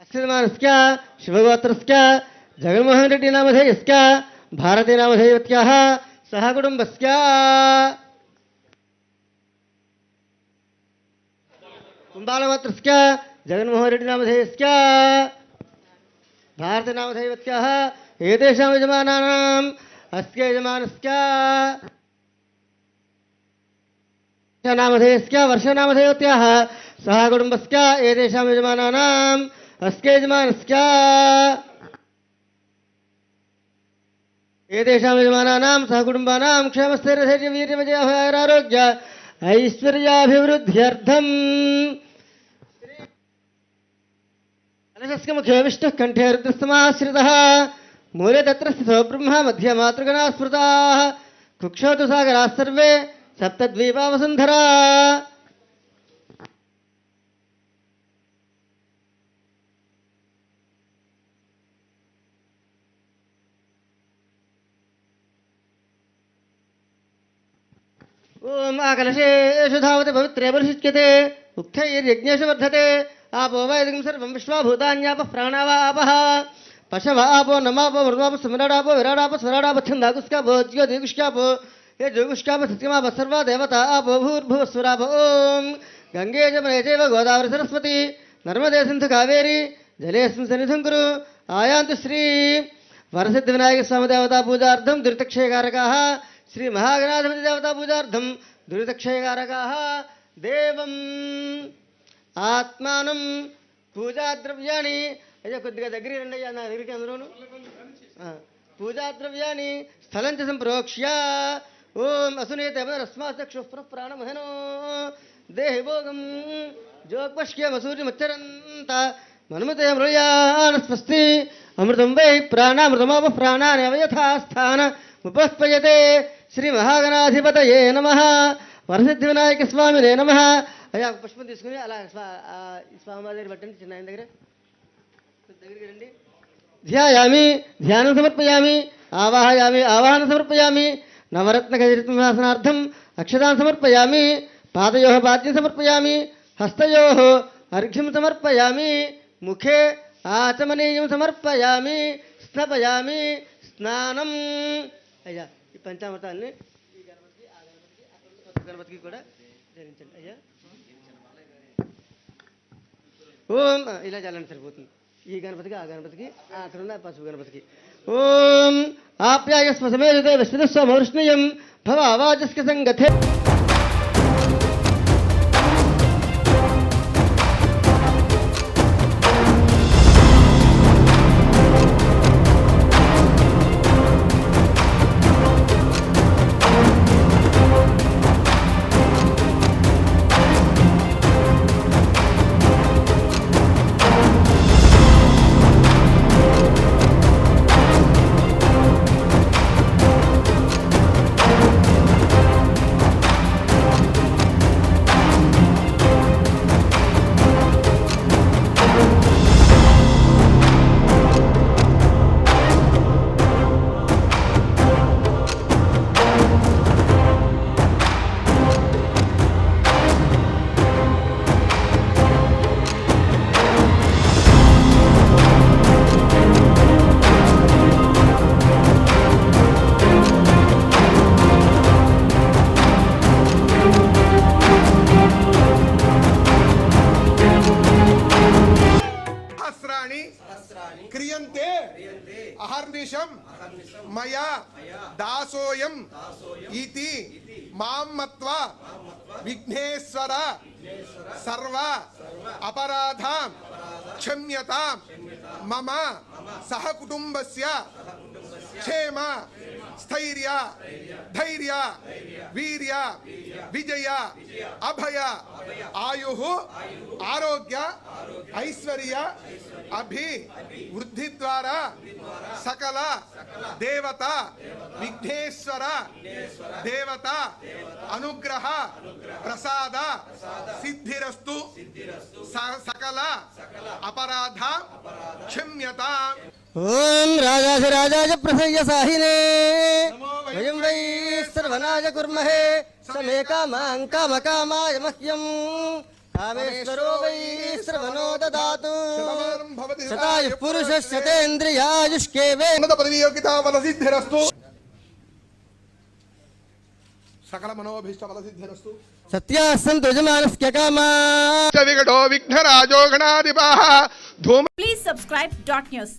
अस्यमानस्य शिवगोत्रस्य जगन्मोहन रेड्डी नामधेयस्य, भारती नामधेयवत्याः सह कुटुम्बस्य। कुम्बालगोत्रस्य जगन्मोहन रेड्डी नामधेयस्य। भारती नामधेयवत्याः एतेषां यजमानानाम्, अस्य यजमानस्य। नामधेयस्य वर्षनामधेयवत्याः सह कुटुम्बस्य, एतेषां यजमानानाम् अस्य यजमानस्य एतेषां यजमानानां सह कुटुम्बानां क्षेमस्थैर्यधैर्य वीर्यविजयारोग्य ऐश्वर्याभिवृद्ध्यर्थम्। कलशस्य मुखे विष्णुः कण्ठे रुद्रस्तमाश्रितः मूले तत्र स्थितो ब्रह्मा, मध्ये मातृगणाः स्मृताः। कुक्षोतु सागराः सर्वे सप्तद्वीपा वसुन्धरा ॐ आकलशेषु धावति पवित्रे परिशिच्यते उक्थैर्यज्ञेषु वर्धते आपो वैदिकं सर्वं विश्वाभूतान्यापः प्राणावापः। पशव आपो नमापो मृदमापो सुमराडापो विराडापो स्वराडापो छन्दाकुष्कापो ज्योतिकुष्कापो ये ज्योतिकुष्कापो सत्यमापः सर्वा देवता आपो भूर्भुवस्वरापो। ॐ गङ्गे जमने चैव गोदावरी सरस्वती। नर्मदे सिन्धु कावेरी। जलेऽस्मिन् सन्निधिं कुरु। आयान्तु श्री। वरसिद्धिविनायकस्वामी देवता శ్రీ మహాగణాధిపతి దేవతా పూజార్థం దురితక్షయకారకా దేవం ఆత్మానం పూజాద్రవ్యాన్ని అదే కొద్దిగా దగ్గర రండి అయ్యా నా దగ్గరికి అందరూను పూజాద్రవ్యాన్ని స్థలంచ సంప్రోక్ష్య. ఓం అసునేత రస్మాచక్షుఃపుర ప్రాణమహనో దేహిభోగం జోక్పష్క్యమసూర్యమచ్చరంత మన్మతే మృయానస్వస్తి అమృతం వై ప్రాణామృతమాప ప్రాణానేవయథాస్థాన ఉపస్పయతే శ్రీ మహాగణాధిపతయే నమ. వరసిద్ధి వినాయక స్వామినే నమ. అయ్యా పుష్పం తీసుకుని అలా స్వా ఆ, స్వామి దగ్గర పెట్టండి చిన్న ఆయన దగ్గర. దగ్గరికి రండి. ధ్యాయామి ధ్యానం సమర్పయామి ఆవాహయామి ఆవాహన సమర్పయామి నవరత్నగజాసనార్థం అక్షదాన్ సమర్పయామి పాదయో పాద్యం సమర్పయామి హస్తయో అర్ఘ్యం సమర్పయామి ముఖే ఆచమనీయం సమర్పయామి స్నపయామి స్నానం. అయ్యా. ఈ పంచామృతాన్ని ఈ గణపతికి ఆ గణపతికి గణపతికి కూడా ధరించండి. అయ్యా. ఓం ఇలా చల్లండి సరిపోతుంది. ఈ గణపతికి ఆ గణపతికి ఆ అక్కడ ఉన్న పసుపు గణపతికి. ఓం ఆప్యాయ స్వసమే విశ్వదస్వ మౌష్ణయం భవ అవాచస్క సంగతే. क्रियन्ते। अहर्निशं मया दासोऽयम्। इति। माँ मत्वा विघ्नेश्वर। सर्व अपराधां क्षम्यतां मम सहकुटुंबस्य क्षेम। ಸ್ಥೈರ್ಯ ಧೈರ್ಯ ವೀರ್ಯ ವಿಜಯ ಅಭಯ ಆಯು ಆರೋಗ್ಯ ಐಶ್ವರ್ಯ ಅಭಿ ವೃದ್ಧಿದ್ವಾರ ಸಕಲ ದೇವತಾ ವಿಘ್ನೇಶ್ವರ ದೇವತಾ ಅನುಗ್ರಹ ಪ್ರಸಾದ సిద్ధిరస్తు స- సకల అపరాధ క్షమ్యత ఓం రాజాధిరాజాయ ప్రసయ్య సాహినే వయం వై సర్వనాయ కుర్మహే సమే కామాం కామకామాయ మహ్యం కామేశ్వరో వై శ్రవణో దదాతు శతమానం భవతి శతాయు పురుష శతేంద్రియాయుష్కేవే ఉన్నత పదవి యోగ్యత सकल मनोभीष्ट फल सिद्धिरस्तु सत्यासंत धूम प्लीज़ सब्सक्राइब डॉट न्यूज़